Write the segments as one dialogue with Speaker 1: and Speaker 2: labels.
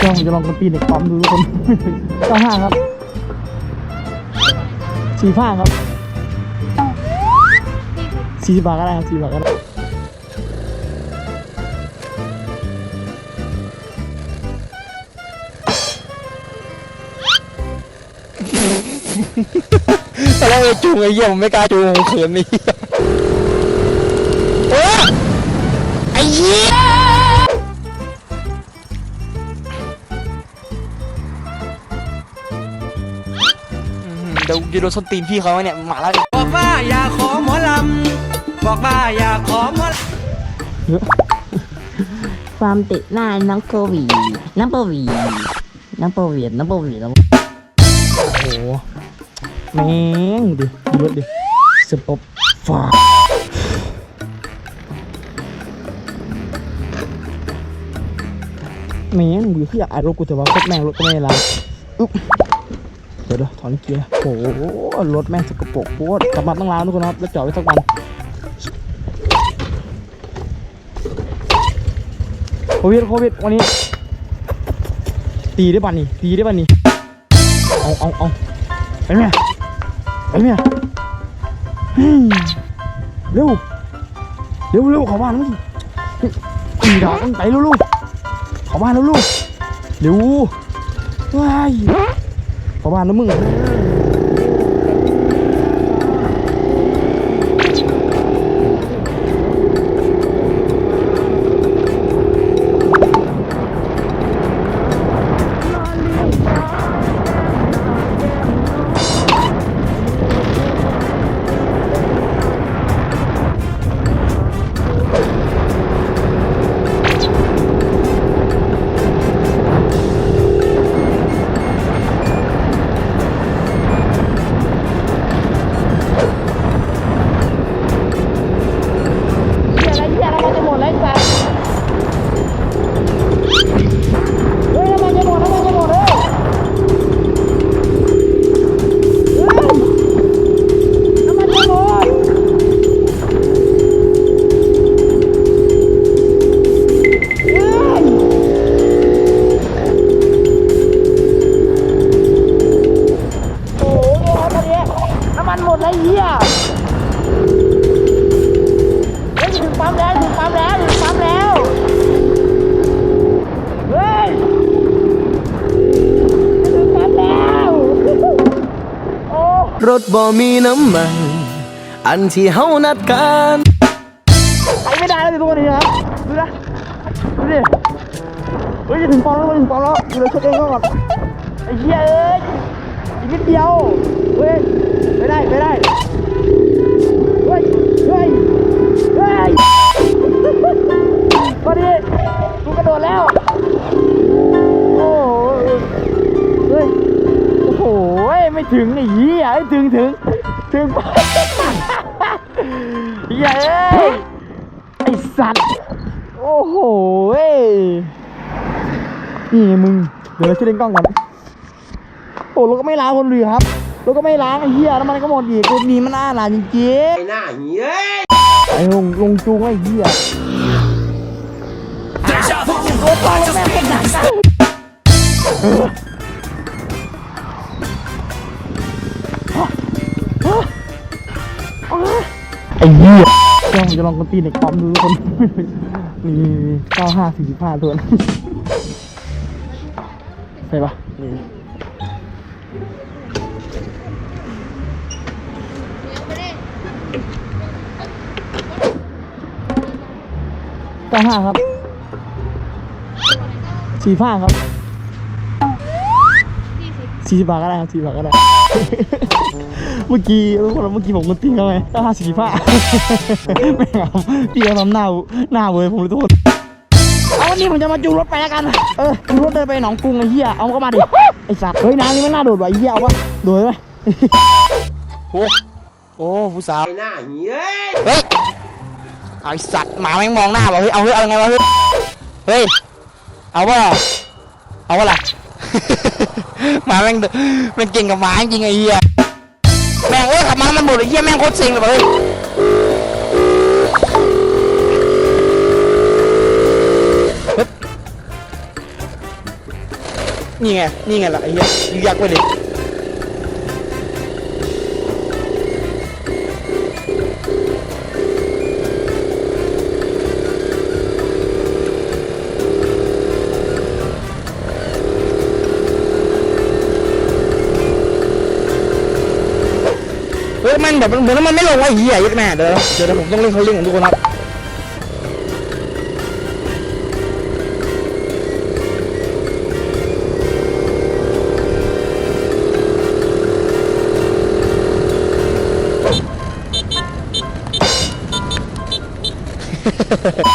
Speaker 1: เดี๋ยวผมจะลองกดปีนเด็กปั๊มดูทุกคน เก้าห้าครับสี่ห้าครับสี่สิบบาทก็ได้ครับสี่บาทก็ได้
Speaker 2: ตอนแรกจูงไอ้เหี้ยผมไม่กล้าจูงผมเขินนี่โอ้ไอ้เหี้ย ดี๋ยวจะโดนส้นตีนพี่เขาไหมเนี่ยหมาแล้ว
Speaker 3: บอกว่าอย่าขอหมอลำบอกว่าอย่าขอหมอล
Speaker 4: ความติดหน้าน้องโควีน้องโปวีน้องโปวีน้องโปวีน้อง
Speaker 1: โอ้โหแม่งดิดูรถดิสปอปฟ้าแม่งอยู่ที่อยากอายรถกูแต่ว่าโคตรแม่งรถก็ไม่ได้ล้างอุ๊บเดี๋ยวเดี๋ยวถอนเกียร์โอ้โหรถแม่งสกปรกโคตรกลับมาต้องล้างทุกคนนะครับแล้วจอดไว้สักวันโควิดโควิดวันนี้ ตีได้ป่ะนี่ตีได้ป่ะนี่เอาเอาเอาไปเมียไปเมียเร็วเร็วเร็วเข้าบ้านแล้วสิตีดอกมันไปเร็วเร็วเข้าบ้านแล้วลูกเร็วว้าย เข้าบ้าแล้วมึง ถึงปั๊มแล้วถึงปั๊มแล้วถึงปั๊มแล้วเฮ้ยถึงปั๊มแล้วโอ้
Speaker 3: รถบ่มีน้ำมัน อันที่เฮานัดกัน
Speaker 1: ไปไม่ได้แล้วทุกคนนี้ครับดูนะดูดิเฮ้ยจะถึงปั๊มแล้วจะถึงปั๊มแล้วดูเลยเช็คเองก่อนไอ้เหี้ยเอ้ยอีกนิดเดียวเฮ้ยไม่ได้ไม่ได้เฮ้ยเฮ้ย พอดีกูกระโดดแล้ว โอ้โหเฮ้ย โอ้โห ไม่ถึงไอ้เหี้ยไอ้ถึงถึงถึงเหี้ยเอ้ยไอ้สัตว์ โอ้โหเว้ยนี่ไงมึง เดี๋ยวเราช่วยเล่นกล้องก่อนโอ้รถก็ไม่ล้างคนเหลือครับรถก็ไม่ล้างไอ้เหี้ยแล้วมันก็หมดอีกกูนี้มันน่าหลานจริงๆ
Speaker 3: ไอ้หน้าเหี้ย
Speaker 1: ไอ้ลงลงจูงไอ้เหี้ย ไอ้เหี้ยเดี๋ยวผมจะลองกดตีนเด็กปั๊มดูทุกคนนี่เก้าห้าสี่สิบห้าทวนใช่ปะนี่เก้าห้าครับ สี่ห้าครับสี่สิบบาทก็ได้ครับสี่บาทก็ได้ เมื่อกี้ทุกคนเมื่อกี้ผมกดตีนเขาไงเก้าห้าสี่สิบห้าไม่เอาพี่เขาทำหน้าหน้าเว้ยผมเลยทุกคนเอาวันนี้ผมจะมาจูงรถไปแล้วกัน เออจูงรถเดินไปหนองกรุงไอ้เหี้ย เอาก็มาดิ ไอ้สัตว์ เฮ้ยน้ำนี่ไม่น่าโดดว่ะไอ้เหี้ยเอาวะโดดไหม
Speaker 2: โอ้โอ้ผู้สาว
Speaker 3: ไอ้หน้าเหี้ย
Speaker 2: เฮ้ยเอาไอ้สัตว์หมาแม่งมองหน้าว่ะเฮ้ย เอาเฮ้ย เอาไงวะเฮ้ย เฮ้ย เอาวะเอาวะล่ะหมาแม่งเดินแม่งเก่งกับหมาจริงไอ้เหี้ยแม่งเอ้ยขับมามันหมดเลยเหี้ยแม่งโคตรเซ็งเลยว่ะเว้ย
Speaker 1: นี่ไง นี่ไงล่ะไอ้เหี้ยยักไปเลย มันแบบเหมือนมันไม่ลงว่ะไอ้เหี้ยยักแม่เดี๋ยวเดี๋ยวเดี๋ยวผมต้องเล่นเขาเล่นของทุกคนครั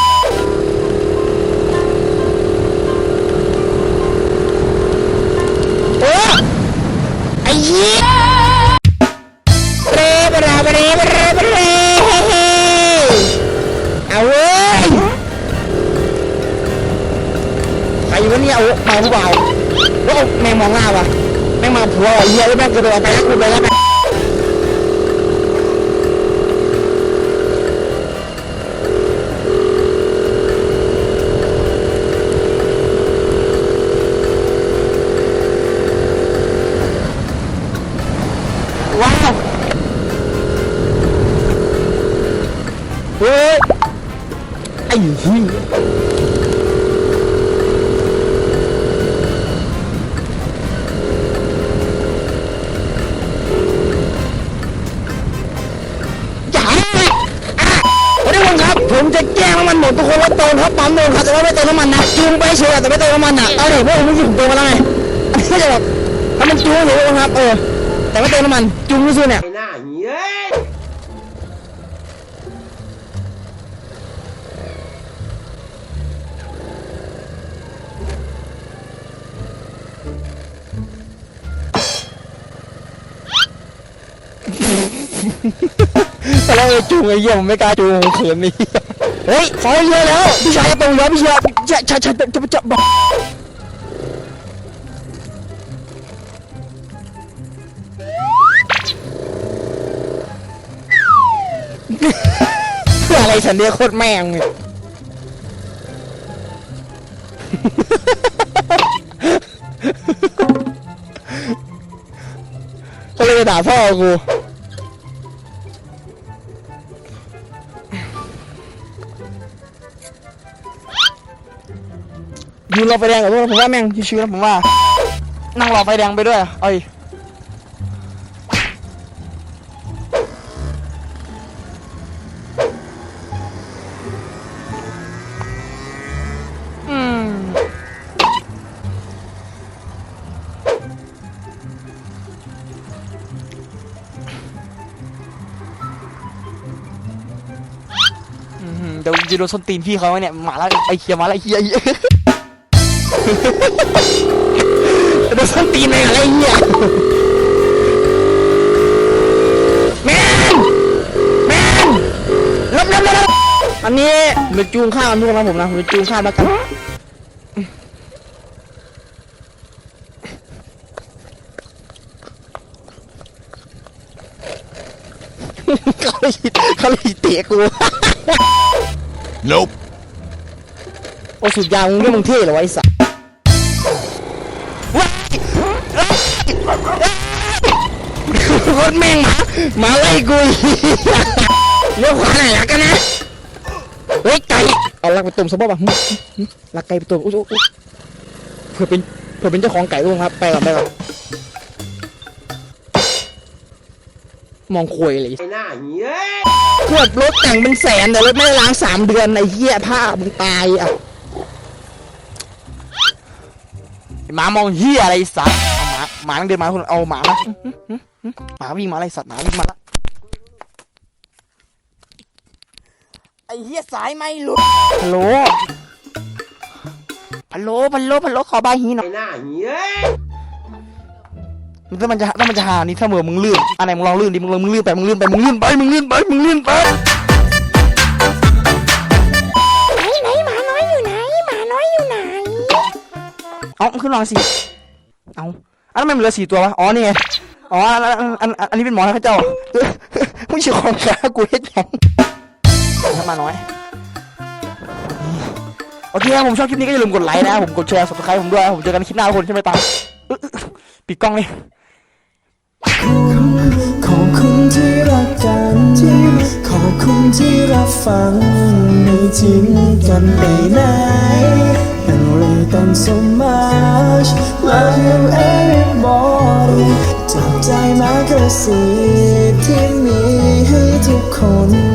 Speaker 1: บ เนี่ยเอาเมาหรือเปล่าโอ้แม่งมองหน้าวะแม่งมาผัวไอ้เหี้ยแล้วแม่งกระโดดไปแล้วกูไปแล้ว หมดทุกคนว่าเติมครับปั๊มเติมครับแต่ว่าไม่เติมน้ำมันนะจูงไปเฉยแต่ไม่เติมน้ำมันอะเอาดิเพราะผมไม่ยิงผมเติมมาแล้วไงอันนี้ก็จะแบบถ้ามันจูงอยู่นะครับเออแต่ไม่เติมน้ำมันจูงซื่อๆเนี่ย
Speaker 3: ไอ้หน้าเหี้ย
Speaker 1: แต่เราเออจูงไอ้เหี้ยผมไม่กล้าจูงผมเขินนี่เฮ้ยขอเยอะแล้ว พี่ชายตรงแล้วพี่ชายจะจะจะจะจะบอกเพื่อะไรฉันเนี่ยโคตรแม่งเนี่ยก็เลยด่าพ่อกู ยืนรอไฟแดงกับพวกผมว่าแม่งชิวๆนะผมว่า นั่งรอไฟแดงไปด้วยเอ้ยอืมเดี๋ยวจะโดนส้นตีนพี่เขาเนี่ยหมาละไอ้เคียหมาละไอเคีย โดนส้นตีนเลยอะไรเหี้ยแมนแมนลบลบลบลบอันนี้ผมจะจูงข้าวกันทุกคนนะผมนะผมจะจูงข้าวแล้วกันเขาเลยเขาเลยเตะกู
Speaker 5: Nope.
Speaker 1: โอ้สุดยาวมึงเรียกมึงเท่เหรอวะไอ้สัส รถแม่งหมาหมาไล่กูเลี้ยวขวาหน่อยละกันนะเฮ้ยไก่เอาลักไปต้มสมบัติป่ะลักไก่ไปต้มอุ๊ยอุ๊ยอุ๊ยเผื่อเป็นเผื่อเป็นเจ้าของไก่ด้วยครับ ไปก่อนไปก่อนมองควยเลย
Speaker 3: ไอ้หน้าเหี้ย
Speaker 1: ขวดรถแต่งเป็นแสนแต่รถไม่ได้ล้างสามเดือนไอ้เหี้ยผ้ามึงตายอะไอ้หมามองเหี้ยอะไรสัตว์เอาหมาหมาต้องเดินมาคนเอาหมามา หือหือหมาวิ่งมาอะไรสัตว์หมาวิ่งมาละไอ้เหี้ยสายไม่หลุดฮัลโหลฮัลโหลฮัลโหลฮัลโหลขอบายฮีหน่อย
Speaker 3: ไอ้หน้าเหี้ย
Speaker 1: ถ้ามันจะถ้ามันจะหานี่ถ้าเมื่อมึงลื่นอันไหนมึงลองลื่นดิมึงลองมึงลื่นไปมึงลื่นไปมึงลื่นไปมึงลื่นไปมึงลื่นไป
Speaker 6: ไหนไหนหมาน้อยอยู่ไหนหมาน้อยอยู่ไหน
Speaker 1: เอาขึ้นลองสิเอาอันนั้นมันเหลือสี่ตัววะอ๋อนี่ไง อ๋ออันอันอันอันอันนี้เป็นหมอนะพระเจ้าเออมึงชื่อของแกกูเฮ็ดหยังทำมาน้อย โอเคครับผมชอบคลิปนี้ก็อย่าลืมกดไลค์นะครับผมกดแชร์สับสไครต์ผมด้วยนะครับผมเจอกันคลิปหน้าทุกคนใช่ไหมตามอึ๊ะอึ๊ะปิดกล้องเลย
Speaker 7: ขอบคุณที่รักกันที่ขอบคุณที่รับฟังไม่ทิ้งกันไปไหน And really thanks so much Love you everybody จากใจมากระสีที่มีให้ทุกคน